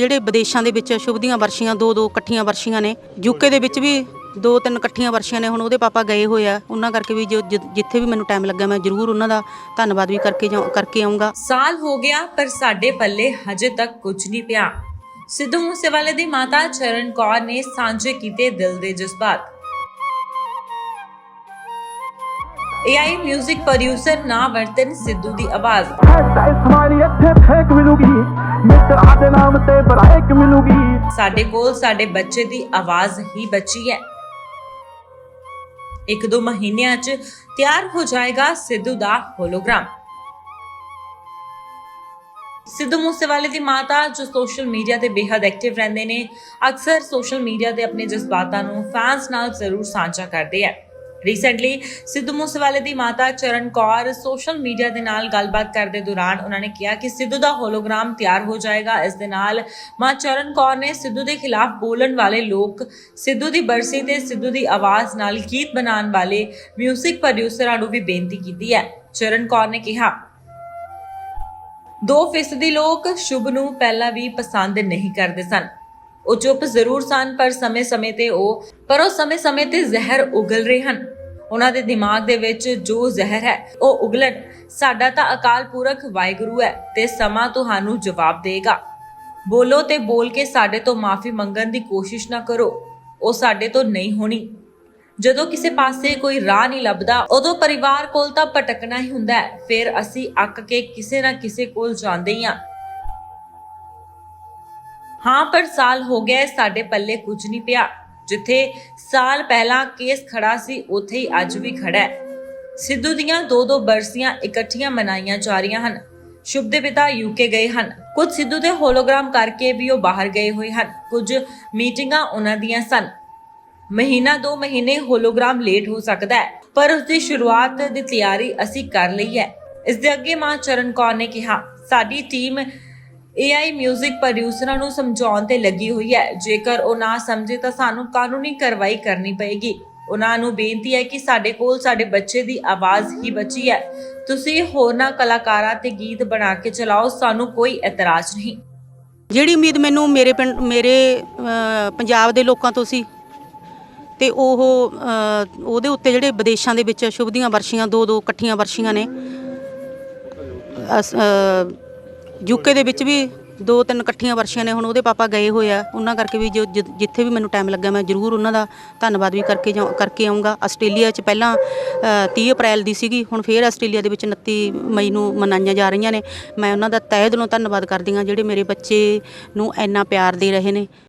ਜਿਹੜੇ ਵਿਦੇਸ਼ਾਂ ਦੇ ਵਿੱਚ ਸ਼ੁਭ ਦੀਆਂ ਵਰਸ਼ੀਆਂ ਦੋ ਦੋ ਇਕੱਠੀਆਂ ਵਰਸ਼ੀਆਂ ਨੇ। ਯੂਕੇ ਦੇ ਵਿੱਚ ਵੀ ਦੋ ਤਿੰਨ ਇਕੱਠੀਆਂ ਵਰਸ਼ੀਆਂ ਨੇ ਹੁਣ ਉਹਦੇ ਪਾਪਾ ਗਏ ਹੋਏ ਆ। ਉਹਨਾਂ ਕਰਕੇ ਵੀ ਜੋ ਜਿ- ਜਿੱਥੇ ਵੀ ਮੈਨੂੰ ਟਾਈਮ ਲੱਗਾ ਮੈਂ ਜ਼ਰੂਰ ਉਹਨਾਂ ਦਾ ਧੰਨਵਾਦ ਵੀ ਕਰਕੇ ਕਰਕੇ ਆਉਂਗਾ ਸਾਲ ਹੋ ਗਿਆ ਪਰ ਸਾਡੇ ਪੱਲੇ ਹਜੇ ਤੱਕ ਕੁਝ ਨਹੀਂ ਪਿਆ। ਸਿੱਧੂ ਮੂਸੇਵਾਲੇ ਦੀ ਮਾਤਾ ਚਰਨ ਕੌਰ ਨੇ ਸਾਂਝੇ ਕੀਤੇ ਦਿਲ ਦੇ ਜਜ਼ਬਾਤ। AI 뮤직 ਪ੍ਰੋਡਿਊਸਰ ਨਾ ਵਰਤਨ ਸਿੱਧੂ ਦੀ ਆਵਾਜ਼। ਐਸਾ ਇੱਥੇ ਫੇਕ ਮਿਲੂਗੀ। ਤੇ ਬਰਾਇਕ ਮਿਲੂਗੀ ਸਾਡੇ ਕੋਲ ਸਾਡੇ ਬੱਚੇ ਦੀ ਆਵਾਜ਼ ਹੀ ਬਚੀ ਹੈ। ਇੱਕ ਦੋ ਮਹੀਨਿਆਂ 'ਚ ਤਿਆਰ ਹੋ ਜਾਏਗਾ ਸਿੱਧੂ ਦਾ ਹੋਲੋਗ੍ਰਾਮ ਸਿੱਧੂ ਮੂਸੇਵਾਲੇ ਦੀ ਮਾਤਾ ਜੋ ਸੋਸ਼ਲ ਮੀਡੀਆ ਤੇ ਬੇहद ਐਕਟਿਵ ਰਹਿੰਦੇ ਨੇ, ਅਕਸਰ ਸੋਸ਼ਲ ਮੀਡੀਆ ਤੇ ਆਪਣੇ ਜਜ਼ਬਾਤਾਂ ਨੂੰ ਫੈਨਸ ਨਾਲ ਜ਼ਰੂਰ ਸਾਂਝਾ ਕਰਦੇ ਆ। ਰੀਸੈਂਟਲੀ ਸਿੱਧੂ ਮੂਸੇਵਾਲੇ ਦੀ ਮਾਤਾ ਚਰਨ ਕੌਰ ਸੋਸ਼ਲ ਮੀਡੀਆ ਦੇ ਨਾਲ ਗੱਲਬਾਤ ਕਰਦੇ ਦੌਰਾਨ ਉਹਨਾਂ ਨੇ ਕਿਹਾ ਕਿ ਸਿੱਧੂ ਦਾ ਹੋਲੋਗ੍ਰਾਮ ਤਿਆਰ ਹੋ ਜਾਏਗਾ। ਇਸ ਦੇ ਨਾਲ ਮਾਂ ਚਰਨ ਕੌਰ ਨੇ ਸਿੱਧੂ ਦੇ ਖਿਲਾਫ ਬੋਲਣ ਵਾਲੇ ਲੋਕ ਸਿੱਧੂ ਦੀ ਬਰਸੀ ਤੇ ਸਿੱਧੂ ਦੀ ਆਵਾਜ਼ ਨਾਲ ਗੀਤ ਬਣਾਉਣ ਵਾਲੇ 뮤직 ਪ੍ਰੋਡਿਊਸਰਾਂ ਨੂੰ ਵੀ ਬੇਨਤੀ ਕੀਤੀ ਹੈ। ਚਰਨ ਕੌਰ ਨੇ ਕਿਹਾ 2% ਲੋਕ ਸ਼ੁਭ ਨੂੰ ਪਹਿਲਾਂ ਵੀ ਪਸੰਦ ਨਹੀਂ ਕਰਦੇ ਸਨ। ਉਹ ਚੁੱਪ ਜ਼ਰੂਰ ਸਨ, ਪਰ ਸਮੇਂ-ਸਮੇਂ ਤੇ ਉਹ ਪਰ ਉਹ ਸਮੇਂ-ਸਮੇਂ ਤੇ ਜ਼ਹਿਰ ਉਗਲ ਰਹੇ ਹਨ। ਉਹਨਾਂ ਦੇ ਦਿਮਾਗ ਦੇ ਵਿੱਚ ਜੋ ਜ਼ਹਿਰ ਹੈ, ਉਹ ਉਗਲਣ। ਸਾਡਾ ਤਾਂ ਅਕਾਲ ਪੁਰਖ ਵਾਹਿਗੁਰੂ ਹੈ ਤੇ ਸਮਾਂ ਤੁਹਾਨੂੰ ਜਵਾਬ ਦੇਗਾ। ਬੋਲੋ ਤੇ ਬੋਲ ਕੇ ਸਾਡੇ ਤੋਂ ਮਾਫੀ ਮੰਗਣ ਦੀ ਕੋਸ਼ਿਸ਼ ਨਾ ਕਰੋ। ਉਹ ਸਾਡੇ ਤੋਂ ਨਹੀਂ ਹੋਣੀ। ਜਦੋਂ ਕਿਸੇ ਪਾਸੇ ਕੋਈ ਰਾਹ ਨਹੀਂ ਲੱਭਦਾ, ਉਦੋਂ ਪਰਿਵਾਰ ਕੋਲ ਤਾਂ ਭਟਕਣਾ ਹੀ ਹੁੰਦਾ ਹੈ। ਫਿਰ ਅਸੀਂ ਅੱਕ ਕੇ ਕਿਸੇ ਨਾ ਕਿਸੇ ਕੋਲ ਜਾਂਦੇ ਹੀ ਹਾਂ। ਹਾਂ, ਪਰ ਸਾਲ ਹੋ ਗਏ ਸਾਡੇ ਪੱਲੇ ਕੁਝ ਨਹੀਂ ਪਿਆ। ਜਿੱਥੇ ਸਾਲ ਪਹਿਲਾਂ ਕੇਸ ਖੜਾ ਸੀ, ਉੱਥੇ ਹੀ ਅੱਜ ਵੀ ਖੜਾ ਹੈ। ਸਿੱਧੂ ਦੀਆਂ ਦੋ ਦੋ ਬਰਸੀਆਂ ਇਕੱਠੀਆਂ ਮਨਾਈਆਂ ਜਾ ਰਹੀਆਂ ਹਨ। ਸ਼ੁਭ ਦੇ ਪਿਤਾ ਯੂਕੇ ਗਏ ਹਨ। ਕੁਝ ਸਿੱਧੂ ਦੇ ਹੋਲੋਗ੍ਰਾਮ ਕਰਕੇ ਵੀ ਉਹ ਬਾਹਰ ਗਏ ਹੋਏ ਹਨ। ਕੁਝ ਮੀਟਿੰਗਾਂ ਉਹਨਾਂ ਦੀਆਂ ਸਨ। ਮਹੀਨਾ ਦੋ ਮਹੀਨੇ ਹੋਲੋਗ੍ਰਾਮ ਲੇਟ ਹੋ ਸਕਦਾ ਹੈ, ਪਰ ਉਸ ਦੀ ਸ਼ੁਰੂਆਤ ਦੀ ਤਿਆਰੀ ਅਸੀਂ ਕਰ ਲਈ ਹੈ। ਇਸ ਦੇ ਅੱਗੇ ਮਾਂ ਚਰਨ ਕੌਰ ਨੇ ਕਿਹਾ, ਸਾਡੀ ਟੀਮ AI 뮤직 ਪ੍ਰੋਡਿਊਸਰਾਂ ਨੂੰ ਸਮਝਾਉਣ ਤੇ ਲੱਗੀ ਹੋਈ ਹੈ। ਜੇਕਰ ਉਹ ਨਾ ਸਮਝੇ ਤਾਂ ਸਾਨੂੰ ਕਾਨੂੰਨੀ ਕਾਰਵਾਈ ਕਰਨੀ ਪਏਗੀ। ਉਹਨਾਂ ਨੂੰ ਬੇਨਤੀ ਹੈ ਕਿ ਸਾਡੇ ਕੋਲ ਸਾਡੇ ਬੱਚੇ ਦੀ ਆਵਾਜ਼ ਹੀ ਬਚੀ ਹੈ। ਤੁਸੀਂ ਹੋਰਨਾਂ ਕਲਾਕਾਰਾਂ ਤੇ ਗੀਤ ਬਣਾ ਕੇ ਚਲਾਓ, ਸਾਨੂੰ ਕੋਈ ਇਤਰਾਜ਼ ਨਹੀਂ। ਜਿਹੜੀ ਉਮੀਦ ਮੈਨੂੰ ਮੇਰੇ ਪਿੰਡ, ਮੇਰੇ ਪੰਜਾਬ ਦੇ ਲੋਕਾਂ ਤੋਂ ਸੀ, ਤੇ ਉਹ ਉਹਦੇ ਉੱਤੇ ਜਿਹੜੇ ਵਿਦੇਸ਼ਾਂ ਦੇ ਵਿੱਚ ਸ਼ੁਭ ਦੀਆਂ ਵਰਸ਼ੀਆਂ ਦੋ ਦੋ ਇਕੱਠੀਆਂ ਵਰਸ਼ੀਆਂ ਨੇ ਯੂਕੇ ਦੇ ਵਿੱਚ ਵੀ ਦੋ ਤਿੰਨ ਇਕੱਠੀਆਂ ਵਰਸ਼ੀਆਂ ਨੇ ਹੁਣ ਉਹਦੇ ਪਾਪਾ ਗਏ ਹੋਏ ਆ। ਉਹਨਾਂ ਕਰਕੇ ਵੀ ਜੋ ਜਿ- ਜਿੱਥੇ ਵੀ ਮੈਨੂੰ ਟਾਈਮ ਲੱਗਾ ਮੈਂ ਜ਼ਰੂਰ ਉਹਨਾਂ ਦਾ ਧੰਨਵਾਦ ਵੀ ਕਰਕੇ ਜਾਉ ਕਰਕੇ ਆਉਂਗਾ ਆਸਟ੍ਰੇਲੀਆ 'ਚ ਪਹਿਲਾਂ ਅ, 30 ਅਪ੍ਰੈਲ ਦੀ ਸੀਗੀ ਹੁਣ ਫੇਰ ਆਸਟ੍ਰੇਲੀਆ ਦੇ ਵਿੱਚ 29 ਮਈ ਨੂੰ ਮਨਾਈਆਂ ਜਾ ਰਹੀਆਂ ਨੇ। ਮੈਂ ਉਹਨਾਂ ਦਾ ਤਹਿ ਦਿਲੋਂ ਧੰਨਵਾਦ ਕਰਦੀ ਹਾਂ ਜਿਹੜੇ ਮੇਰੇ ਬੱਚੇ ਨੂੰ ਇੰਨਾ ਪਿਆਰ ਦੇ ਰਹੇ ਨੇ।